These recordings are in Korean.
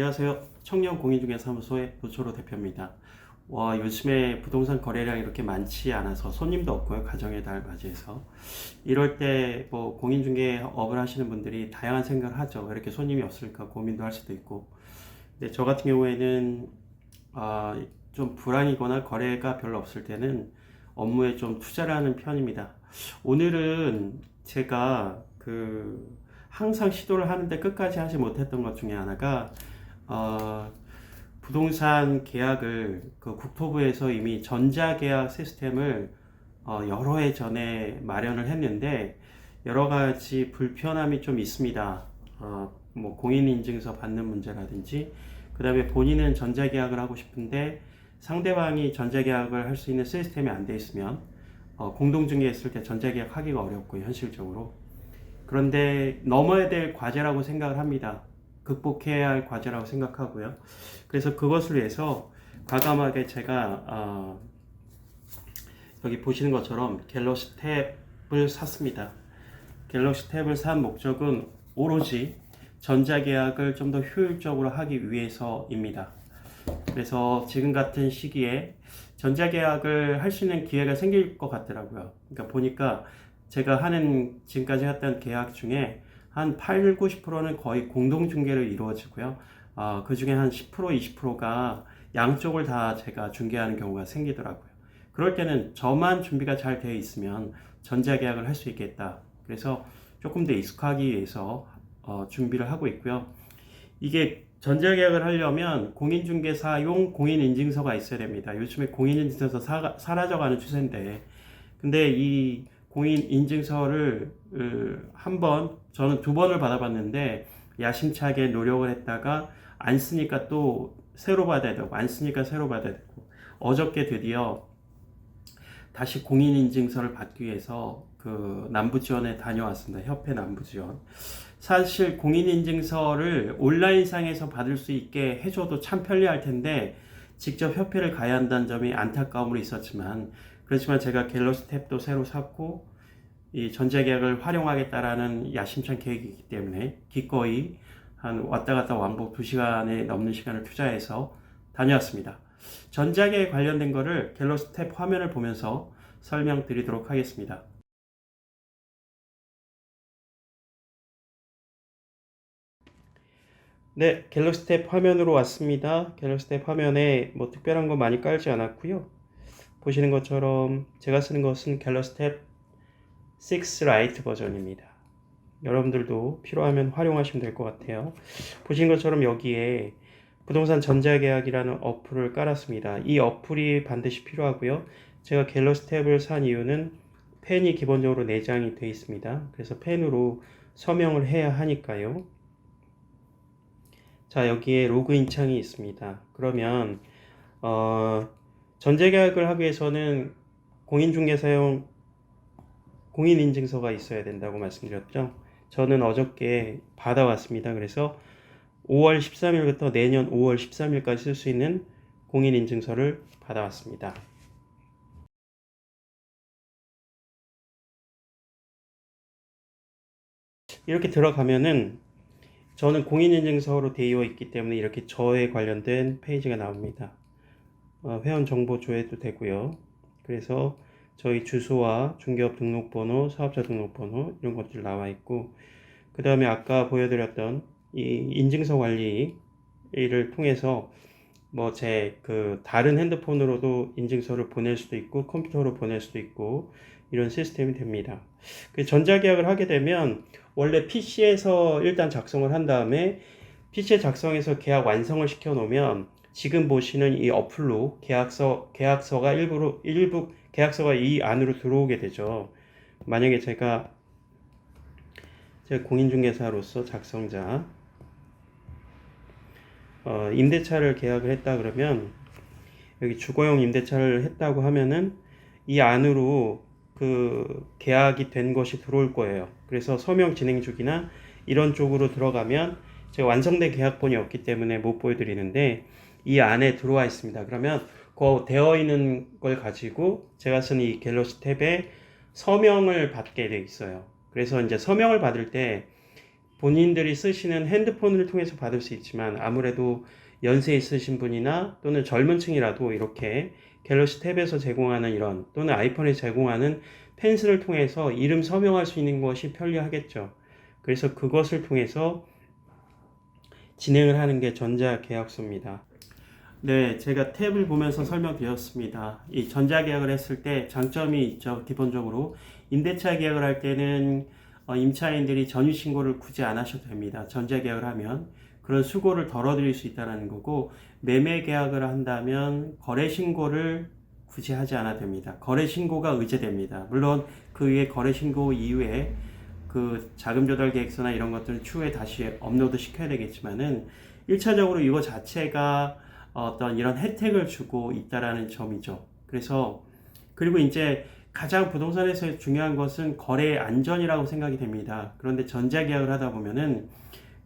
안녕하세요. 청년 공인중개사무소의 노초로 대표입니다. 와, 요즘에 부동산 거래량이 이렇게 많지 않아서 손님도 없고요. 가정의 달 맞이해서. 이럴 때 뭐 공인중개 업을 하시는 분들이 다양한 생각을 하죠. 왜 이렇게 손님이 없을까 고민도 할 수도 있고. 근데 저 같은 경우에는 아, 좀 불안이거나 거래가 별로 없을 때는 업무에 좀 투자를 하는 편입니다. 오늘은 제가 그 항상 시도를 하는데 끝까지 하지 못했던 것 중에 하나가 어, 부동산 계약을 그 국토부에서 이미 전자계약 시스템을 어, 여러 해 전에 마련을 했는데 여러 가지 불편함이 좀 있습니다. 어, 뭐 공인인증서 받는 문제라든지 그 다음에 본인은 전자계약을 하고 싶은데 상대방이 전자계약을 할 수 있는 시스템이 안 돼 있으면 어, 공동중개했을 때 전자계약 하기가 어렵고 현실적으로 그런데 넘어야 될 과제라고 생각을 합니다. 극복해야 할 과제라고 생각하고요. 그래서 그것을 위해서 과감하게 제가 어, 여기 보시는 것처럼 갤럭시 탭을 샀습니다. 갤럭시 탭을 산 목적은 오로지 전자계약을 좀 더 효율적으로 하기 위해서입니다. 그래서 지금 같은 시기에 전자계약을 할 수 있는 기회가 생길 것 같더라고요. 그러니까 보니까 제가 하는 지금까지 했던 계약 중에 한 8, 90%는 거의 공동중개로 이루어지고요. 어, 그 중에 한 10%, 20%가 양쪽을 다 제가 중개하는 경우가 생기더라고요. 그럴 때는 저만 준비가 잘 되어 있으면 전자계약을 할 수 있겠다. 그래서 조금 더 익숙하기 위해서 어, 준비를 하고 있고요. 이게 전자계약을 하려면 공인중개사용 공인인증서가 있어야 됩니다. 요즘에 공인인증서 사, 사라져가는 추세인데, 근데 이 공인 인증서를 한 번, 저는 두 번을 받아봤는데 야심차게 노력을 했다가 안 쓰니까 또 새로 받아야 되고 안 쓰니까 새로 받아야 되고 어저께 드디어 다시 공인 인증서를 받기 위해서 그 남부지원에 다녀왔습니다. 협회 남부지원. 사실 공인인증서를 온라인상에서 받을 수 있게 해줘도 참 편리할 텐데 직접 협회를 가야 한다는 점이 안타까움으로 있었지만 그렇지만 제가 갤럭시 탭도 새로 샀고 이 전자계약을 활용하겠다라는 야심찬 계획이기 때문에 기꺼이 한 왔다 갔다 왕복 2시간에 넘는 시간을 투자해서 다녀왔습니다. 전자계에 관련된 거를 갤럭시 탭 화면을 보면서 설명드리도록 하겠습니다. 네, 갤럭시 탭 화면으로 왔습니다. 갤럭시 탭 화면에 뭐 특별한 거 많이 깔지 않았고요. 보시는 것처럼 제가 쓰는 것은 탭6 라이트 버전입니다. 여러분들도 필요하면 활용하시면 될 것 같아요. 보시는 것처럼 여기에 부동산 전자계약이라는 어플을 깔았습니다. 이 어플이 반드시 필요하고요. 제가 탭을 산 이유는 펜이 기본적으로 내장이 되어 있습니다. 그래서 펜으로 서명을 해야 하니까요. 자, 여기에 로그인 창이 있습니다. 그러면 어, 전자계약을 하기 위해서는 공인중개사용 공인인증서가 있어야 된다고 말씀드렸죠. 저는 어저께 받아왔습니다. 그래서 5월 13일부터 내년 5월 13일까지 쓸 수 있는 공인인증서를 받아왔습니다. 이렇게 들어가면은 저는 공인인증서로 되어 있기 때문에 이렇게 저에 관련된 페이지가 나옵니다. 어, 회원 정보 조회도 되고요. 그래서 저희 주소와 중개업 등록번호, 사업자 등록번호 이런 것들 나와 있고 그 다음에 아까 보여드렸던 이 인증서 관리를 통해서 뭐 제 그 다른 핸드폰으로도 인증서를 보낼 수도 있고 컴퓨터로 보낼 수도 있고 이런 시스템이 됩니다. 그 전자계약을 하게 되면 원래 PC에서 일단 작성을 한 다음에 PC에 작성해서 계약 완성을 시켜 놓으면 지금 보시는 이 어플로 계약서 계약서가 일부러 일부 계약서가 이 안으로 들어오게 되죠. 만약에 제가 제가 공인중개사로서 작성자 어, 임대차를 계약을 했다 그러면 여기 주거용 임대차를 했다고 하면은 이 안으로 그 계약이 된 것이 들어올 거예요. 그래서 서명 진행 중이나 이런 쪽으로 들어가면 제가 완성된 계약본이 없기 때문에 못 보여드리는데 이 안에 들어와 있습니다. 그러면 그 되어 있는 걸 가지고 제가 쓰는 이 갤럭시 탭에 서명을 받게 돼 있어요. 그래서 이제 서명을 받을 때 본인들이 쓰시는 핸드폰을 통해서 받을 수 있지만 아무래도 연세 있으신 분이나 또는 젊은 층이라도 이렇게 갤럭시 탭에서 제공하는 이런 또는 아이폰에서 제공하는 펜슬을 통해서 이름 서명할 수 있는 것이 편리하겠죠. 그래서 그것을 통해서 진행을 하는 게 전자계약서입니다. 네, 제가 탭을 보면서 설명드렸습니다. 이 전자계약을 했을 때 장점이 있죠. 기본적으로 임대차 계약을 할 때는 어, 임차인들이 전유 신고를 굳이 안 하셔도 됩니다. 전자계약을 하면 그런 수고를 덜어드릴 수 있다는 거고 매매 계약을 한다면 거래 신고를 굳이 하지 않아도 됩니다. 거래 신고가 의제됩니다. 물론 그 위에 거래 신고 이후에 그 자금 조달 계획서나 이런 것들은 추후에 다시 업로드 시켜야 되겠지만은 1차적으로 이거 자체가 어떤 이런 혜택을 주고 있다라는 점이죠. 그래서 그리고 이제 가장 부동산에서 중요한 것은 거래의 안전이라고 생각이 됩니다. 그런데 전자계약을 하다 보면은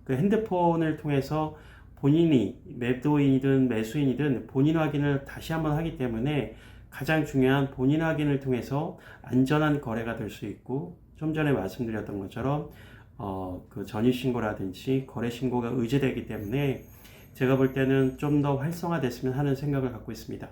그 핸드폰을 통해서 본인이 매도인이든 매수인이든 본인 확인을 다시 한번 하기 때문에 가장 중요한 본인 확인을 통해서 안전한 거래가 될 수 있고 좀 전에 말씀드렸던 것처럼 어, 그 전입 신고라든지 거래 신고가 의제되기 때문에 제가 볼 때는 좀 더 활성화됐으면 하는 생각을 갖고 있습니다.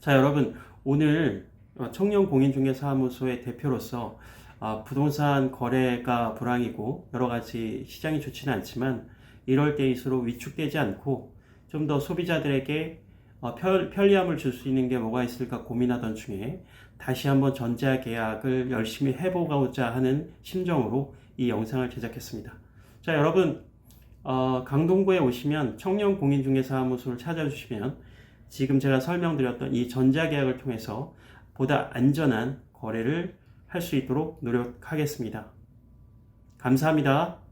자, 여러분, 오늘 어, 청년 공인중개사무소의 대표로서 아, 부동산 거래가 불황이고 여러 가지 시장이 좋지는 않지만 이럴 때일수록 위축되지 않고 좀 더 소비자들에게 어, 편, 편리함을 줄 수 있는 게 뭐가 있을까 고민하던 중에 다시 한번 전자계약을 열심히 해보고자 하는 심정으로 이 영상을 제작했습니다. 자, 여러분, 어, 강동구에 오시면 청년공인중개사무소를 찾아주시면 지금 제가 설명드렸던 이 전자계약을 통해서 보다 안전한 거래를 할 수 있도록 노력하겠습니다. 감사합니다.